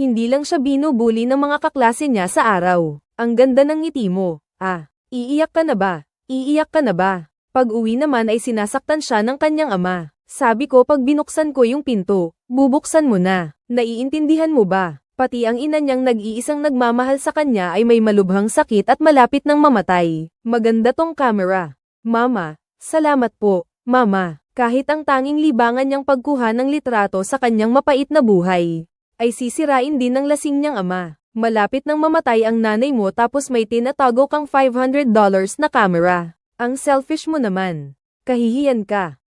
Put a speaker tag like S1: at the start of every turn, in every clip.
S1: Hindi lang siya binubuli ng mga kaklase niya sa araw. Ang ganda ng ngiti mo. Ah, iiyak ka na ba? Iiyak ka na ba? Pag uwi naman ay sinasaktan siya ng kanyang ama. Sabi ko pag binuksan ko yung pinto, bubuksan mo na. Naiintindihan mo ba? Pati ang ina niyang nag-iisang nagmamahal sa kanya ay may malubhang sakit at malapit ng mamatay. Maganda tong camera. Mama, salamat po, mama. Kahit ang tanging libangan niyang pagkuha ng litrato sa kanyang mapait na buhay, ay sisirain din ng lasing niyang ama. Malapit nang mamatay ang nanay mo tapos may tinatago kang $500 na camera. Ang selfish mo naman. Kahihiyan ka.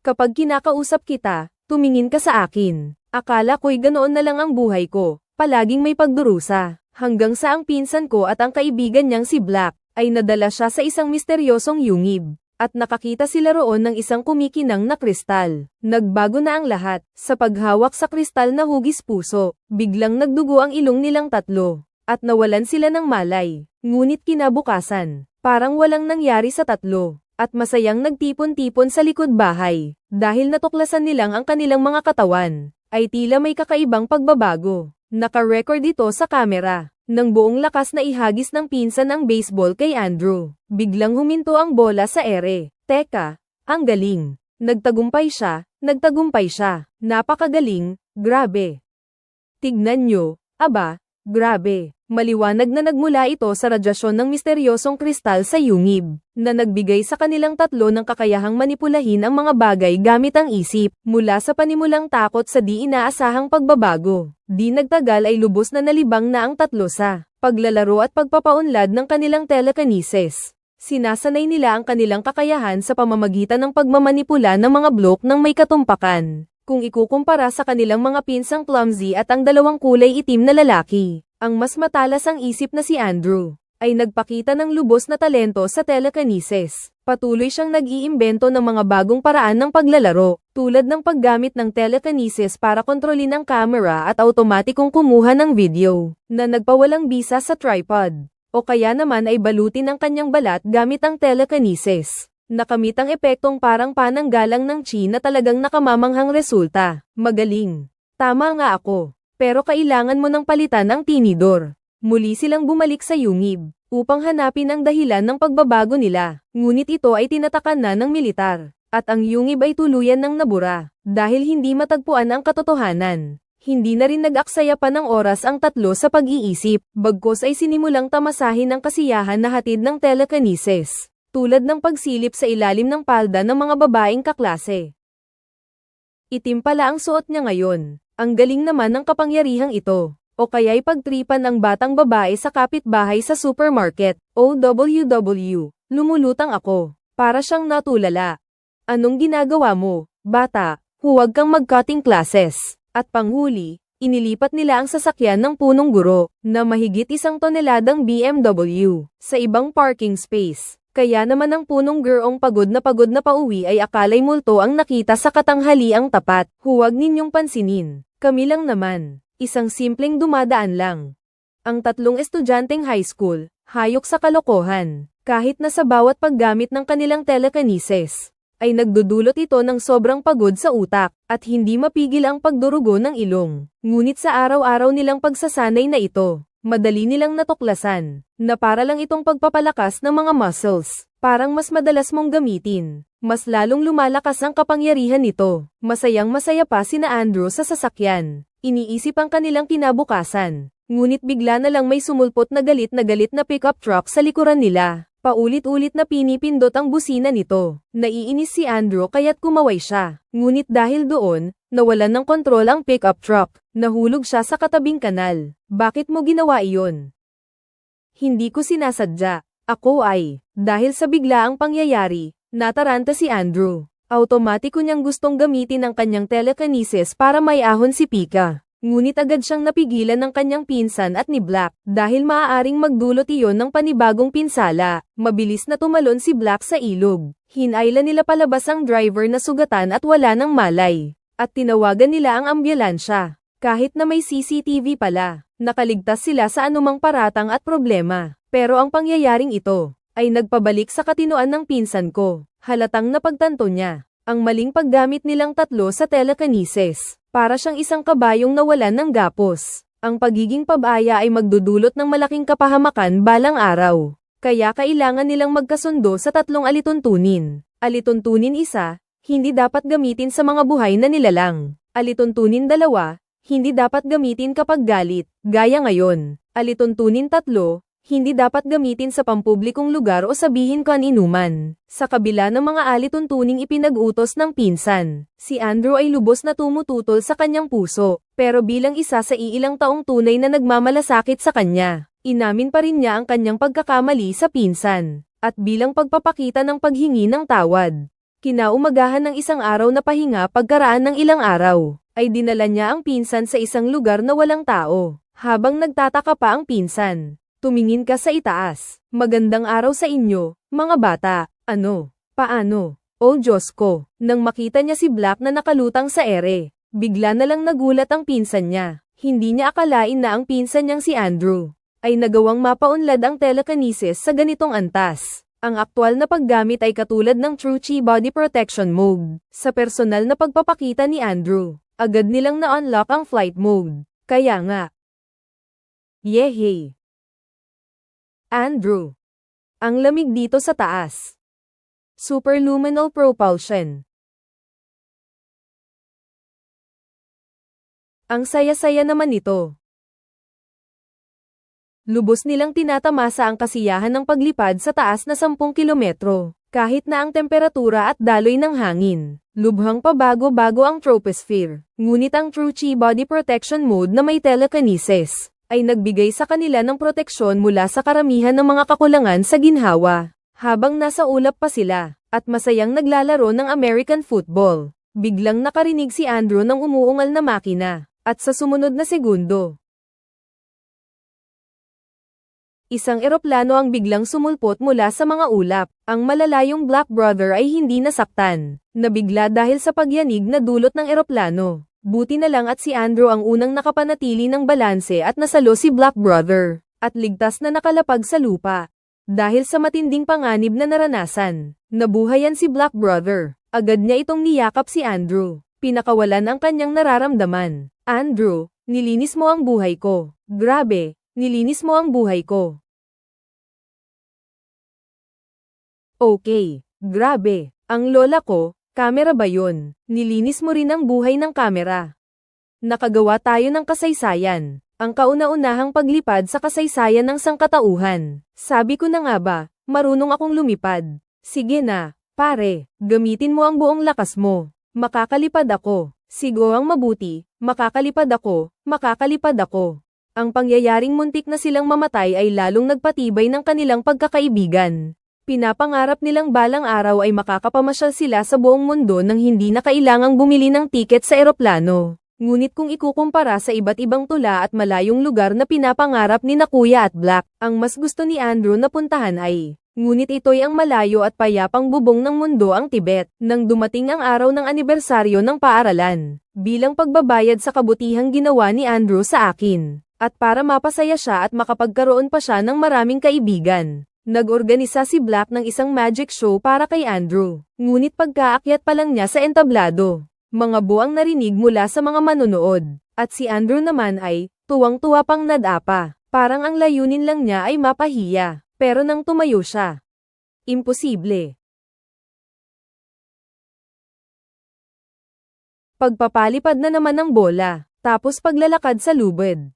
S1: Kapag kinakausap kita, tumingin ka sa akin. Akala ko'y ganoon na lang ang buhay ko, palaging may pagdurusa. Hanggang sa ang pinsan ko at ang kaibigan niyang si Black, ay nadala siya sa isang misteryosong yungib. At nakakita sila roon ng isang kumikinang na kristal. Nagbago na ang lahat. Sa paghawak sa kristal na hugis puso, biglang nagdugo ang ilong nilang tatlo. At nawalan sila ng malay. Ngunit kinabukasan, parang walang nangyari sa tatlo at masayang nagtipon-tipon sa likod bahay, dahil natuklasan nilang ang kanilang mga katawan, ay tila may kakaibang pagbabago. Naka-record ito sa kamera, ng buong lakas na ihagis ng pinsan ang baseball kay Andrew. Biglang huminto ang bola sa ere. Teka, ang galing. Nagtagumpay siya, nagtagumpay siya. Napakagaling, grabe. Tignan nyo, aba, grabe. Maliwanag na nagmula ito sa radyasyon ng misteryosong kristal sa yungib, na nagbigay sa kanilang tatlo ng kakayahang manipulahin ang mga bagay gamit ang isip, mula sa panimulang takot sa di inaasahang pagbabago. Di nagtagal ay lubos na nalibang na ang tatlo sa paglalaro at pagpapaunlad ng kanilang telekinesis. Sinasanay nila ang kanilang kakayahan sa pamamagitan ng pagmamanipula ng mga blok ng may katumpakan. Kung ikukumpara sa kanilang mga pinsang clumsy at ang dalawang kulay itim na lalaki, ang mas matalas ang isip na si Andrew, ay nagpakita ng lubos na talento sa telekinesis. Patuloy siyang nag-iimbento ng mga bagong paraan ng paglalaro, tulad ng paggamit ng telekinesis para kontrolin ang camera at automatikong kumuha ng video, na nagpawalang bisa sa tripod. O kaya naman ay balutin ang kanyang balat gamit ang telekinesis. Nakamit ang epektong parang pananggalang ng chi na talagang nakamamanghang resulta. Magaling. Tama nga ako. Pero kailangan mo ng palitan ang tinidor. Muli silang bumalik sa yungib, upang hanapin ang dahilan ng pagbabago nila. Ngunit ito ay tinatakan na ng militar, at ang yungib ay tuluyan ng nabura, dahil hindi matagpuan ang katotohanan. Hindi na rin nag-aksaya pa ng oras ang tatlo sa pag-iisip, bagkos ay sinimulang tamasahin ang kasiyahan na hatid ng telekinesis, tulad ng pagsilip sa ilalim ng palda ng mga babaeng kaklase. Itim pala ang suot niya ngayon. Ang galing naman ng kapangyarihang ito. O kaya'y pagtripan ng batang babae sa kapitbahay sa supermarket. OWW. Lumulutang ako. Para siyang natulala. Anong ginagawa mo, bata? Huwag kang mag-cutting classes. At panghuli, inilipat nila ang sasakyan ng punong guro, na mahigit isang toneladang BMW, sa ibang parking space. Kaya naman ang punong gerong pagod na pagod na pauwi ay akalay multo ang nakita sa katanghaliang tapat. Huwag ninyong pansinin. Kami lang naman. Isang simpleng dumadaan lang. Ang tatlong estudyanteng high school, hayok sa kalokohan. Kahit na sa bawat paggamit ng kanilang telekinesis, ay nagdudulot ito ng sobrang pagod sa utak, at hindi mapigil ang pagdurugo ng ilong. Ngunit sa araw-araw nilang pagsasanay na ito, madali nilang natuklasan, na para lang itong pagpapalakas ng mga muscles, parang mas madalas mong gamitin, mas lalong lumalakas ang kapangyarihan nito. Masayang masaya pa sina Andrew sa sasakyan, iniisip ang kanilang kinabukasan, ngunit bigla na lang may sumulpot na galit na galit na pickup truck sa likuran nila. Paulit-ulit na pinipindot ang busina nito. Naiinis si Andrew kaya't kumaway siya. Ngunit dahil doon, nawalan ng kontrol ang pickup truck. Nahulog siya sa katabing kanal. Bakit mo ginawa iyon? Hindi ko sinasadya. Ako ay, dahil sa biglaang pangyayari, nataranta si Andrew. Automatiko niyang gustong gamitin ang kanyang telekinesis para may ahon si Pika. Ngunit agad siyang napigilan ng kanyang pinsan at ni Black, dahil maaaring magdulot iyon ng panibagong pinsala. Mabilis na tumalon si Black sa ilog. Hinayla nila palabas ang driver na sugatan at wala ng malay. At tinawagan nila ang ambulansya. Kahit na may CCTV pala, nakaligtas sila sa anumang paratang at problema. Pero ang pangyayaring ito, ay nagpabalik sa katinoan ng pinsan ko. Halatang napagtanto niya, Ang maling paggamit nilang tatlo sa telekinesis, para siyang isang kabayong nawalan ng gapos. Ang pagiging pabaya ay magdudulot ng malaking kapahamakan balang araw. Kaya kailangan nilang magkasundo sa tatlong alituntunin. Alituntunin isa, hindi dapat gamitin sa mga buhay na nilalang. Alituntunin dalawa, hindi dapat gamitin kapag galit, gaya ngayon. Alituntunin tatlo, hindi dapat gamitin sa pampublikong lugar o sabihin kaninuman. Sa kabila ng mga alituntuning ipinag-utos ng pinsan, si Andrew ay lubos na tumututol sa kanyang puso, pero bilang isa sa iilang taong tunay na nagmamalasakit sa kanya, inamin pa rin niya ang kanyang pagkakamali sa pinsan, at bilang pagpapakita ng paghingi ng tawad. Kinaumagahan ng isang araw na pahinga pagkaraan ng ilang araw, ay dinala niya ang pinsan sa isang lugar na walang tao. Habang nagtataka pa ang pinsan, tumingin ka sa itaas. Magandang araw sa inyo, mga bata. Ano? Paano? Oh Diyos ko, nang makita niya si Black na nakalutang sa ere, bigla na lang nagulat ang pinsan niya. Hindi niya akalain na ang pinsan niyang si Andrew, ay nagawang mapaunlad ang telekinesis sa ganitong antas. Ang aktwal na paggamit ay katulad ng True Chi Body Protection Mode. Sa personal na pagpapakita ni Andrew, agad nilang na-unlock ang flight mode. Kaya nga, Yehey! Andrew. Ang lamig dito sa taas. Superluminal propulsion. Ang saya-saya naman nito. Lubos nilang tinatamasa ang kasiyahan ng paglipad sa taas na 10 kilometro, kahit na ang temperatura at daloy ng hangin. Lubhang pabago-bago ang troposphere, ngunit ang True Chi Body Protection Mode na may telekinesis, ay nagbigay sa kanila ng proteksyon mula sa karamihan ng mga kakulangan sa ginhawa. Habang nasa ulap pa sila, at masayang naglalaro ng American football, biglang nakarinig si Andrew ng umuungal na makina, at sa sumunod na segundo, Isang eroplano ang biglang sumulpot mula sa mga ulap. Ang malalayong Black Brother ay hindi nasaktan. Nabigla dahil sa pagyanig na dulot ng eroplano. Buti na lang at si Andrew ang unang nakapanatili ng balanse at nasalo si Black Brother. At ligtas na nakalapag sa lupa. Dahil sa matinding panganib na naranasan, nabuhayan si Black Brother. Agad niya itong niyakap si Andrew. Pinakawalan ang kanyang nararamdaman. Andrew, nilinis mo ang buhay ko. Grabe, Nilinis mo ang buhay ko. Okay, grabe. Ang lola ko, kamera ba yun? Nilinis mo rin ang buhay ng kamera. Nakagawa tayo ng kasaysayan. Ang kauna-unahang paglipad sa kasaysayan ng sangkatauhan. Sabi ko na nga ba, marunong akong lumipad. Sige na, pare, gamitin mo ang buong lakas mo. Makakalipad ako. Sigo ang mabuti, makakalipad ako, makakalipad ako. Ang pangyayaring muntik na silang mamatay ay lalong nagpatibay ng kanilang pagkakaibigan. Pinapangarap nilang balang araw ay makakapamasyal sila sa buong mundo nang hindi na kailangang bumili ng tiket sa eroplano. Ngunit kung ikukumpara sa iba't ibang tula at malayong lugar na pinapangarap ni na Kuya at Black, ang mas gusto ni Andrew na puntahan ay, ngunit ito'y ang malayo at payapang bubong ng mundo ang Tibet, nang dumating ang araw ng anibersaryo ng paaralan, bilang pagbabayad sa kabutihang ginawa ni Andrew sa akin at para mapasaya siya at makapagkaroon pa siya ng maraming kaibigan. Nag-organisa si Black ng isang magic show para kay Andrew. Ngunit pagkaakyat pa lang niya sa entablado, mga buwang narinig mula sa mga manonood. At si Andrew naman ay, tuwang-tuwa pang nadapa. Parang ang layunin lang niya ay mapahiya. Pero nang tumayo siya, imposible. Pagpapalipad na naman ng bola, tapos paglalakad sa lubid.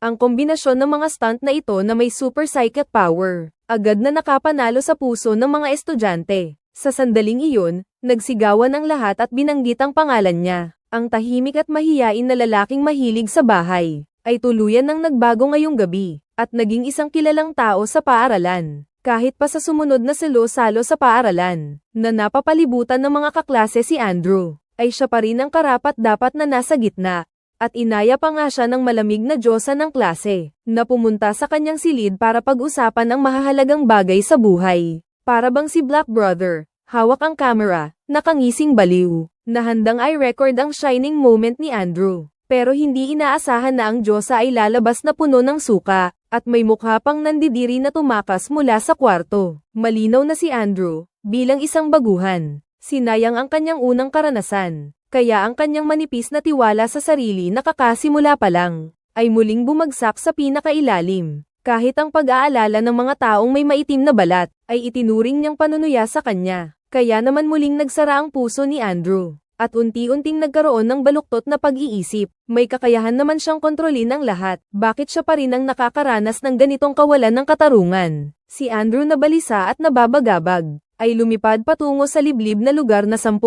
S1: Ang kombinasyon ng mga stunt na ito na may super psychic power, agad na nakapanalo sa puso ng mga estudyante. Sa sandaling iyon, nagsigawan ang lahat at binanggit ang pangalan niya. Ang tahimik at mahiyain na lalaking mahilig sa bahay, ay tuluyan ng nagbago ngayong gabi, at naging isang kilalang tao sa paaralan. Kahit pa sa sumunod na salo-salo sa paaralan, na napapalibutan ng mga kaklase si Andrew, ay siya pa rin ang karapat dapat na nasa gitna, at inaya pa nga siya ng malamig na diyosa ng klase, na pumunta sa kanyang silid para pag-usapan ang mahahalagang bagay sa buhay. Para bang si Black Brother, hawak ang camera, nakangising baliw, na handang i-record ang shining moment ni Andrew. Pero hindi inaasahan na ang diyosa ay lalabas na puno ng suka, at may mukha pang nandidiri na tumakas mula sa kwarto. Malinaw na si Andrew, bilang isang baguhan, Sinayang ang kanyang unang karanasan, kaya ang kanyang manipis na tiwala sa sarili na kakasimula pa lang, ay muling bumagsak sa pinakailalim. Kahit ang pag-aalala ng mga taong may maitim na balat, ay itinuring niyang panunuya sa kanya. Kaya naman muling nagsara ang puso ni Andrew. At unti-unting nagkaroon ng baluktot na pag-iisip, may kakayahan naman siyang kontrolin ang lahat. Bakit siya pa rin ang nakakaranas ng ganitong kawalan ng katarungan? Si Andrew na balisa at nababagabag, ay lumipad patungo sa liblib na lugar na 10,000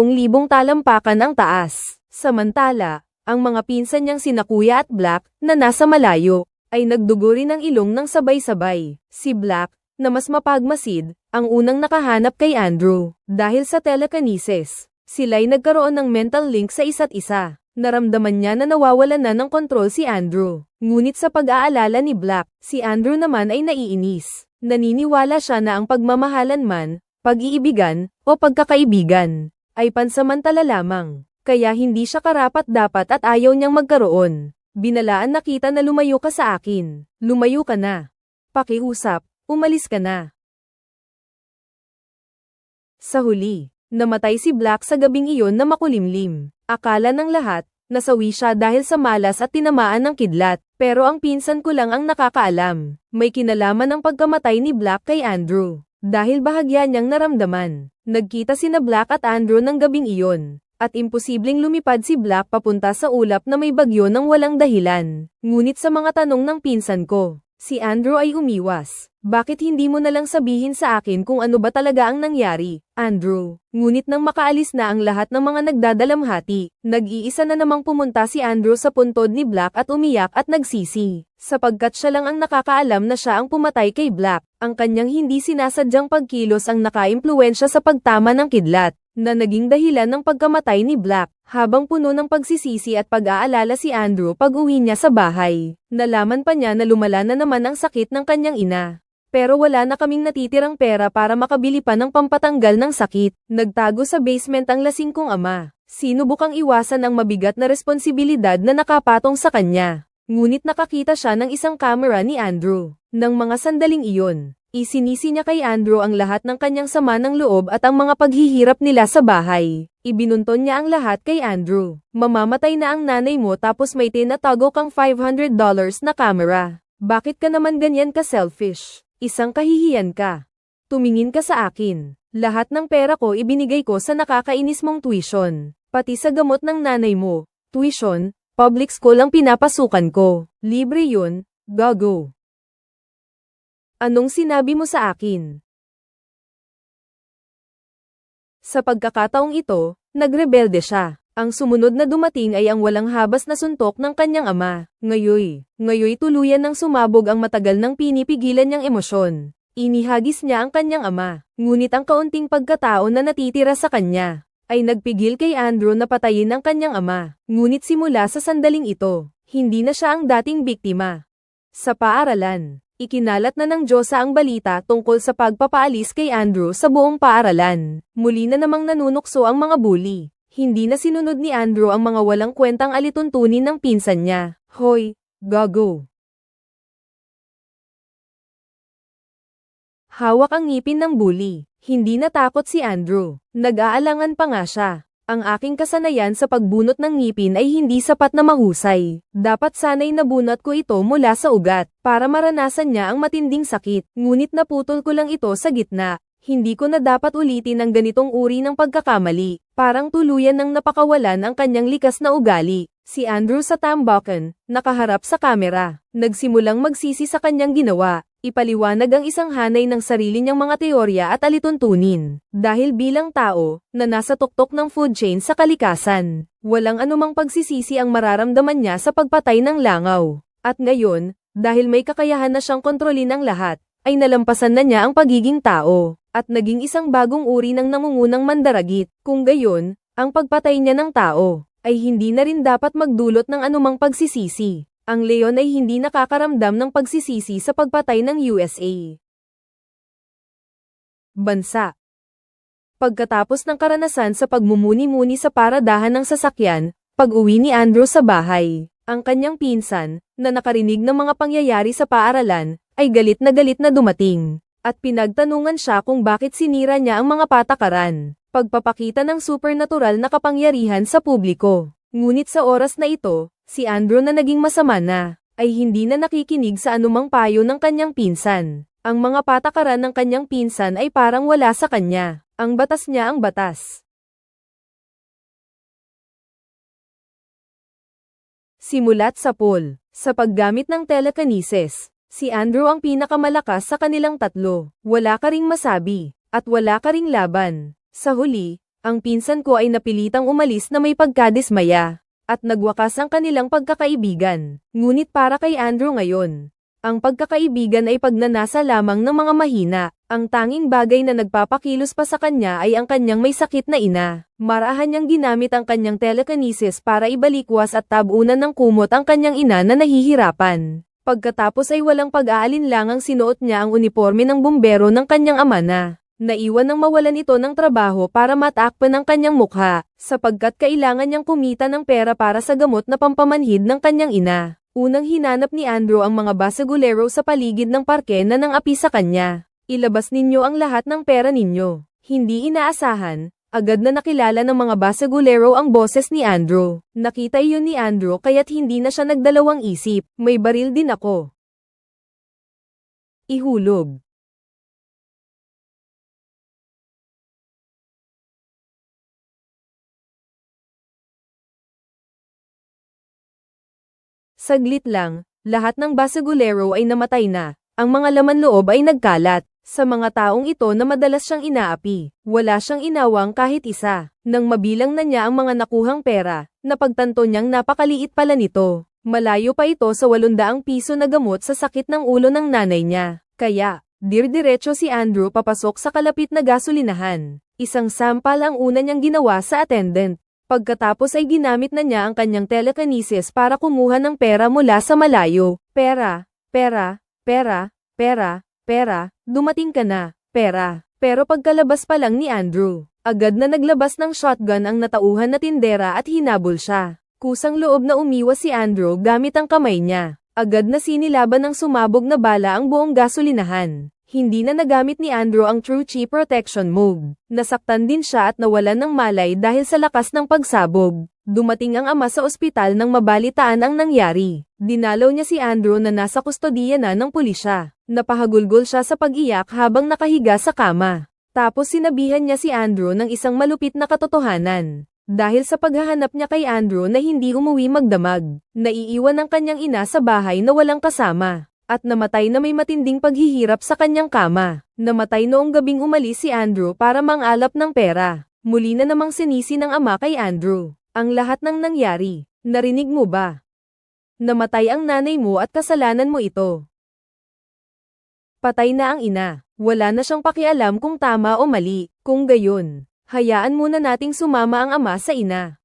S1: talampakan ang taas. Samantala, ang mga pinsan niyang sina Kuya at Black, na nasa malayo, ay nagdugo rin ng ilong ng sabay-sabay. Si Black, na mas mapagmasid, ang unang nakahanap kay Andrew, dahil sa telekinesis. Sila'y nagkaroon ng mental link sa isa't isa. Naramdaman niya na nawawalan na ng kontrol si Andrew. Ngunit sa pag-aalala ni Black, si Andrew naman ay naiinis. Naniniwala siya na ang pagmamahalan man, pag-iibigan, o pagkakaibigan, ay pansamantala lamang. Kaya hindi siya karapat dapat at ayaw niyang magkaroon. Binalaan na kita na lumayo ka sa akin. Lumayo ka na. Pakiusap, umalis ka na. Sa huli, namatay si Black sa gabing iyon na makulimlim. Akala ng lahat, nasawi siya dahil sa malas at tinamaan ng kidlat. Pero ang pinsan ko lang ang nakakaalam. May kinalaman ang pagkamatay ni Black kay Andrew. Dahil bahagya niyang naramdaman. Nagkita sina Black at Andrew ng gabing iyon. At imposibleng lumipad si Black papunta sa ulap na may bagyo ng walang dahilan. Ngunit sa mga tanong ng pinsan ko, si Andrew ay umiwas. Bakit hindi mo na lang sabihin sa akin kung ano ba talaga ang nangyari, Andrew? Ngunit nang makaalis na ang lahat ng mga nagdadalamhati, nag-iisa na namang pumunta si Andrew sa puntod ni Black at umiyak at nagsisi. Sapagkat siya lang ang nakakaalam na siya ang pumatay kay Black, ang kanyang hindi sinasadyang pagkilos ang nakaimpluensya sa pagtama ng kidlat na naging dahilan ng pagkamatay ni Black. Habang puno ng pagsisisi at pag-aalala si Andrew pag uwi niya sa bahay, nalaman pa niya na lumala na naman ang sakit ng kanyang ina. Pero wala na kaming natitirang pera para makabili pa ng pampatanggal ng sakit. Nagtago sa basement ang lasing kong ama. Sinubukang iwasan ang mabigat na responsibilidad na nakapatong sa kanya. Ngunit nakakita siya ng isang camera ni Andrew. Nang mga sandaling iyon, Isinisi niya kay Andrew ang lahat ng kanyang sama ng loob at ang mga paghihirap nila sa bahay. Ibinunton niya ang lahat kay Andrew. Mamamatay na ang nanay mo tapos may tinatago kang $500 na camera. Bakit ka naman ganyan ka selfish? Isang kahihiyan ka. Tumingin ka sa akin. Lahat ng pera ko ibinigay ko sa nakakainis mong tuition. Pati sa gamot ng nanay mo. Tuition, public school ang pinapasukan ko. Libre yun, gago. Anong sinabi mo sa akin? Sa pagkakataong ito, nagrebelde siya. Ang sumunod na dumating ay ang walang habas na suntok ng kanyang ama. Ngayoy, ngayoy tuluyan ng sumabog ang matagal nang pinipigilan niyang emosyon. Inihagis niya ang kanyang ama, ngunit ang kaunting pagkatao na natitira sa kanya, ay nagpigil kay Andrew na patayin ang kanyang ama. Ngunit simula sa sandaling ito, hindi na siya ang dating biktima. Sa paaralan, Ikinalat na ng Diyosa ang balita tungkol sa pagpapaalis kay Andrew sa buong paaralan. Muli na namang nanunukso ang mga bully. Hindi na sinunod ni Andrew ang mga walang kwentang alituntunin ng pinsan niya. Hoy, gago. Hawak ang ngipin ng bully. Hindi natakot si Andrew. Nag-aalangan pa nga siya. Ang aking kasanayan sa pagbunot ng ngipin ay hindi sapat na mahusay. Dapat sanay nabunot ko ito mula sa ugat, para maranasan niya ang matinding sakit. Ngunit naputol ko lang ito sa gitna. Hindi ko na dapat ulitin ang ganitong uri ng pagkakamali. Parang tuluyan ng napakawalan ang kanyang likas na ugali. Si Andrew sa tambakan, nakaharap sa kamera. Nagsimulang magsisi sa kanyang ginawa. Ipaliwanag ang isang hanay ng sarili niyang mga teorya at alituntunin. Dahil bilang tao, na nasa tuktok ng food chain sa kalikasan, walang anumang pagsisisi ang mararamdaman niya sa pagpatay ng langaw. At ngayon, dahil may kakayahan na siyang kontrolin ang lahat, ay nalampasan na niya ang pagiging tao, at naging isang bagong uri ng nangungunang mandaragit. Kung gayon, ang pagpatay niya ng tao, ay hindi na rin dapat magdulot ng anumang pagsisisi. Ang leon ay hindi nakakaramdam ng pagsisisi sa pagpatay ng USA. Bansa Pagkatapos ng karanasan sa pagmumuni-muni sa paradahan ng sasakyan, pag-uwi ni Andrew sa bahay, ang kanyang pinsan, na nakarinig ng mga pangyayari sa paaralan, ay galit na galit na dumating, at pinagtanungan siya kung bakit sinira niya ang mga patakaran. Pagpapakita ng supernatural na kapangyarihan sa publiko. Ngunit sa oras na ito, si Andrew na naging masama na, ay hindi na nakikinig sa anumang payo ng kanyang pinsan. Ang mga patakaran ng kanyang pinsan ay parang wala sa kanya. Ang batas niya ang batas. Simulat sa poll. Sa paggamit ng telekinesis, si Andrew ang pinakamalakas sa kanilang tatlo. Wala ka ring masabi, at wala ka ring laban. Sa huli, ang pinsan ko ay napilitang umalis na may pagkadismaya, at nagwakas ang kanilang pagkakaibigan. Ngunit para kay Andrew ngayon, ang pagkakaibigan ay pagnanasa lamang ng mga mahina. Ang tanging bagay na nagpapakilos pa sa kanya ay ang kanyang may sakit na ina. Marahan niyang ginamit ang kanyang telekinesis para ibalikwas at tabunan ng kumot ang kanyang ina na nahihirapan. Pagkatapos ay walang pag-aalinlangang sinuot niya ang uniforme ng bumbero ng kanyang ama na. Naiwan ng mawalan ito ng trabaho para matakpan ang kanyang mukha, sapagkat kailangan niyang kumita ng pera para sa gamot na pampamanhid ng kanyang ina. Unang hinanap ni Andrew ang mga basagulero sa paligid ng parke na nang api sa kanya. Ilabas ninyo ang lahat ng pera ninyo. Hindi inaasahan, agad na nakilala ng mga basagulero ang boses ni Andrew. Nakita iyon ni Andrew kaya't hindi na siya nagdalawang isip, may baril din ako. Ihulog. Saglit lang, lahat ng basagulero ay namatay na. Ang mga laman loob ay nagkalat. Sa mga taong ito na madalas siyang inaapi, wala siyang inawang kahit isa. Nang mabilang na niya ang mga nakuhang pera, napagtanto niyang napakaliit pala nito. Malayo pa ito sa 800 piso na gamot sa sakit ng ulo ng nanay niya. Kaya, dir-diretso si Andrew papasok sa kalapit na gasolinahan. Isang sampal ang una niyang ginawa sa attendant. Pagkatapos ay ginamit na niya ang kanyang telekinesis para kumuha ng pera mula sa malayo. Pera, pera, pera, pera, pera, dumating ka na, pera. Pero pagkalabas pa lang ni Andrew, agad na naglabas ng shotgun ang natauhan na tindera at hinabol siya. Kusang loob na umiwas si Andrew gamit ang kamay niya. Agad na sinilaban ng sumabog na bala ang buong gasolinahan. Hindi na nagamit ni Andrew ang True Chi Protection move. Nasaktan din siya at nawalan ng malay dahil sa lakas ng pagsabog. Dumating ang ama sa ospital nang mabalitaan ang nangyari. Dinalaw niya si Andrew na nasa kustodiya na ng pulisya. Napahagulgol siya sa pag-iyak habang nakahiga sa kama. Tapos sinabihan niya si Andrew ng isang malupit na katotohanan. Dahil sa paghahanap niya kay Andrew na hindi umuwi magdamag, naiiwan ang kanyang ina sa bahay na walang kasama at namatay na may matinding paghihirap sa kanyang kama. Namatay noong gabing umalis si Andrew para mangalap ng pera. Muli na namang sinisi ng ama kay Andrew. Ang lahat ng nangyari, narinig mo ba? Namatay ang nanay mo at kasalanan mo ito. Patay na ang ina. Wala na siyang pakialam kung tama o mali. Kung gayon, hayaan muna nating sumama ang ama sa ina.